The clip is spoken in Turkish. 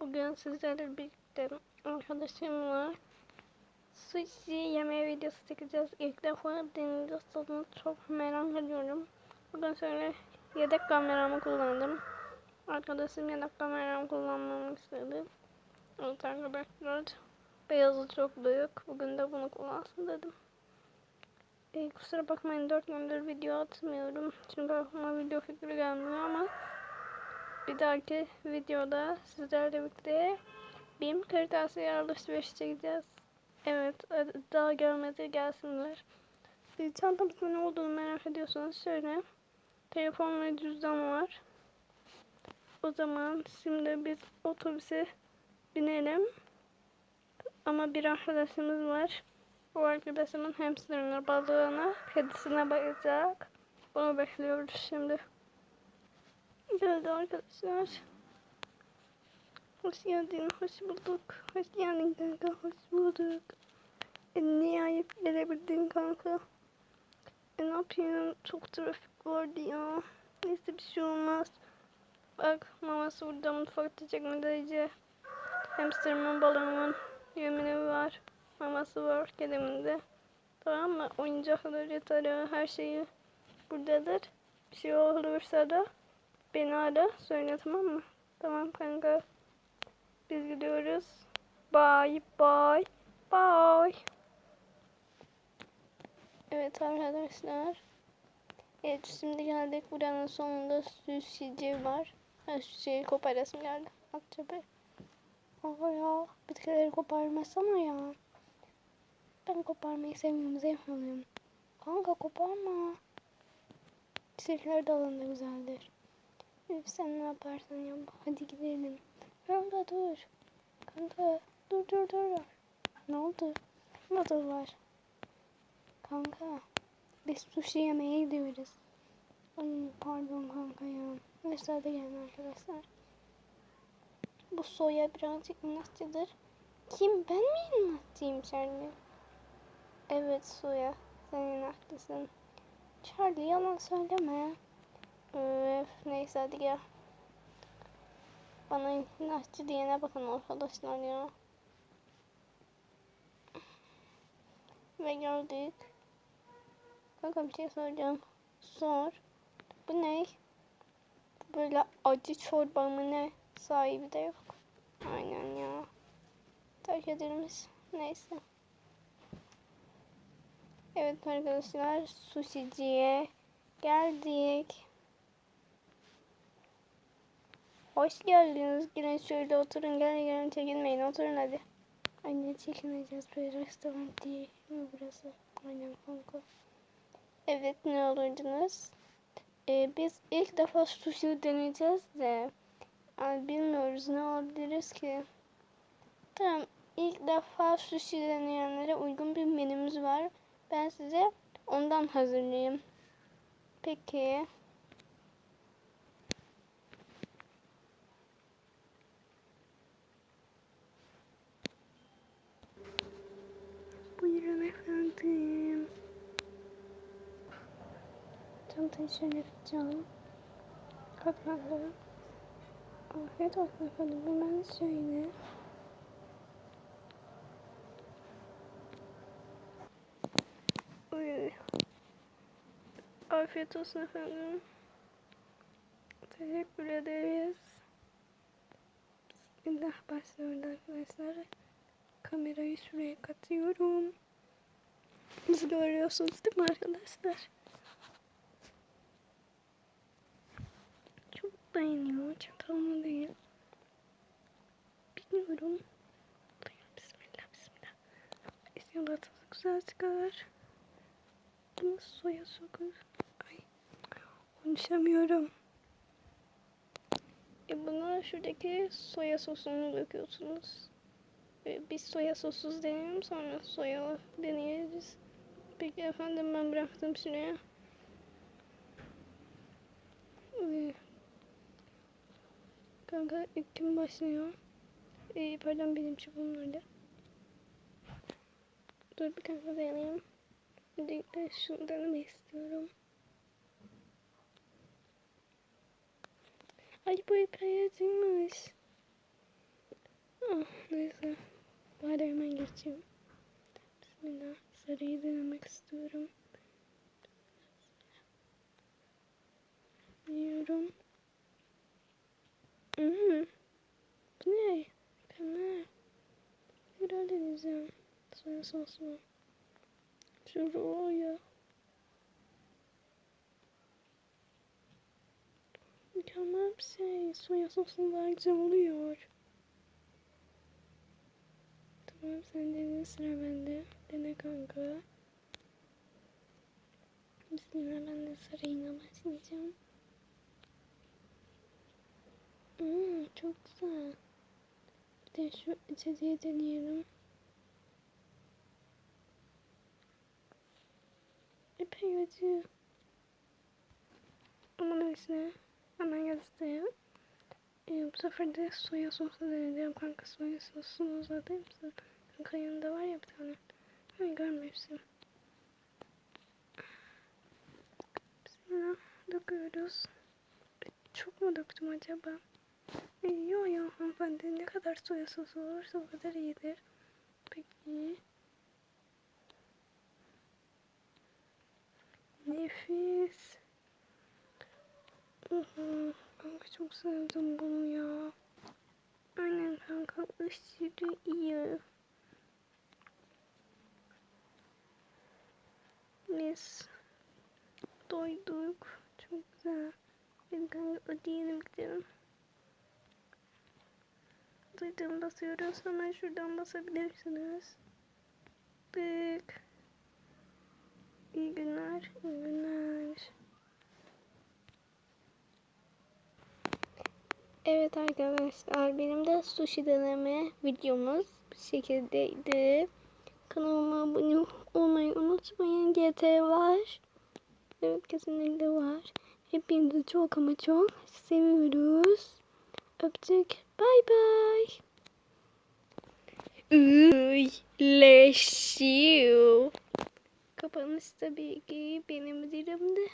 Bugün sizlerle birlikte arkadaşımla sushi yemeği videosu çekeceğiz. İlk defa deneyeceğiz. Tadını çok merak ediyorum. Bugün şöyle yedek kameramı kullandım. Arkadaşım yedek kameramı kullanmamı istedi. Evet arkadaşlar. Beyazı çok büyük. Bugün de bunu kullansın dedim. E, kusura bakmayın 4 gündür video atmıyorum. Çünkü aklıma video fikri gelmiyor ama bir dahaki videoda sizlerle birlikte BİM kırtasiye alışveriş çekeceğiz. Evet, daha gelmedi gelsinler. Bir ne olduğunu merak ediyorsanız şöyle. Telefon ve cüzdan var. O zaman şimdi biz otobüse binelim. Ama bir arkadaşımız var. O arkadaşımın hamsterına, balığına, kedisine bakacak. Onu bekliyoruz şimdi. Geldi arkadaşlar. Hoş geldin, hoş bulduk. Hoş geldin kanka, hoş bulduk. E, nihayet gelebildin kanka. E, ne yapayım, çok trafik vardı ya. Neyse bir şey olmaz. Bak maması burada mutfakta çekmedeyce. Hamsterımın balığımın yemini var. Maması var kediminde. Tamam mı? Oyuncakları, yatağı, her şeyi buradadır. Bir şey olursa da Beni ara söyle tamam mı? Tamam kanka. Biz gidiyoruz. Bye bye. Bye. Evet arkadaşlar. Evet şimdi geldik. Buranın sonunda sushici var. Ha sushi'yi koparasım geldi. Akçabe. Aa ya. Bitkileri koparmasana ya. Ben koparmayı sevmiyorum. Zevk alıyorum. Kanka koparma. Çiçekler dalında güzeldir. Sen ne yaparsan yap. Hadi gidelim. Kanka dur. Kanka dur dur dur. Ne oldu? Nasıl var? Kanka biz sushi yemeye gidiyoruz. Ay pardon kanka ya. Hadi gelin arkadaşlar. Bu soya birazcık inatçıdır. Kim ben mi inatçıyım Charlie? Evet soya sen inatlısın. Charlie yalan söyleme. Öf, neyse hadi gel. Bana inatçı diyene bakın arkadaşlar ya. Ve gördük. Kanka bir şey soracağım. Sor. Bu ne? Böyle acı çorba mı ne? Sahibi de yok. Aynen ya. Terk edilmiş. Neyse. Evet arkadaşlar susiciye geldik. Hoş geldiniz. Gelin şöyle oturun. Gelin gelin çekinmeyin. Oturun hadi. Anne çekineceğiz. Bir restoran değil mi burası? Aynen kanka. Evet ne olurdunuz? Ee, biz ilk defa sushi deneyeceğiz de yani bilmiyoruz ne olabiliriz ki. Tamam ilk defa sushi deneyenlere uygun bir menümüz var. Ben size ondan hazırlayayım. Peki. Buyurun efendim. Şöyle tutacağım. Katmanları. Afiyet olsun efendim. Hemen şöyle. Uy. Afiyet olsun efendim. Teşekkür ederiz. Bismillah başlıyoruz arkadaşlar. Kamerayı şuraya katıyorum. Siz görüyorsunuz değil mi arkadaşlar? Çok dayanıyor. Çatalma değil. Bilmiyorum. Bismillah bismillah. Tadı güzel çıkar. Bunu soya sokur. Ay. Konuşamıyorum. E buna şuradaki soya sosunu döküyorsunuz. Biz soya sosuz deneyelim sonra soyalı deneyeceğiz. Peki efendim ben bıraktım şuraya. Ee, Kanka ilk kim başlıyor? Ee, pardon benim çubuğum nerede? Dur bir kanka dayanayım. Bir de şunu denemek istiyorum. Ay bu ipeye acıymış. Ah neyse. Bari hemen geçeyim. Bismillah. Sarıyı denemek istiyorum. Yiyorum. Ne? Mükemmel. Herhalde deneyeceğim. Soya soslu. Şuraya. ya. Mükemmel bir şey. Soya soslu daha güzel oluyor. Tamam sen dene sıra bende. Dene kanka. Bismillah ben de sarıyla başlayacağım. Hmm, çok güzel. Bir de şu içeceği deneyelim. Epey acı. Ama neyse. Hemen göstereyim. Ee, bu sefer de soya sosu deneyeceğim kanka. Soya sosunu uzatayım mısın? Kanka yanında var ya bir tane. Hemen görmemişsin. Bismillah. Döküyoruz. Çok mu döktüm acaba? Yo yo hanımefendi ne kadar soya sosu olursa o kadar iyidir. Peki. Nefis. Hı Kanka çok sevdim bunu ya. Aynen kanka aşırı iyi. Mis. Doyduk. Çok güzel. Ben kanka ödeyelim gidelim. Zaten basıyoruz. Hemen şuradan basabilirsiniz. Tık. İyi günler. İyi günler. Evet arkadaşlar benim de sushi deneme videomuz bu şekildeydi. Kanalıma abone olmayı unutmayın. GT var. Evet kesinlikle var. Hepinizi çok ama çok seviyoruz. Öptük. Bay bay. Üyleşiyor. Kapanış tabii ki benim dilimde.